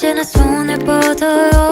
언제나 손을 뻗어요.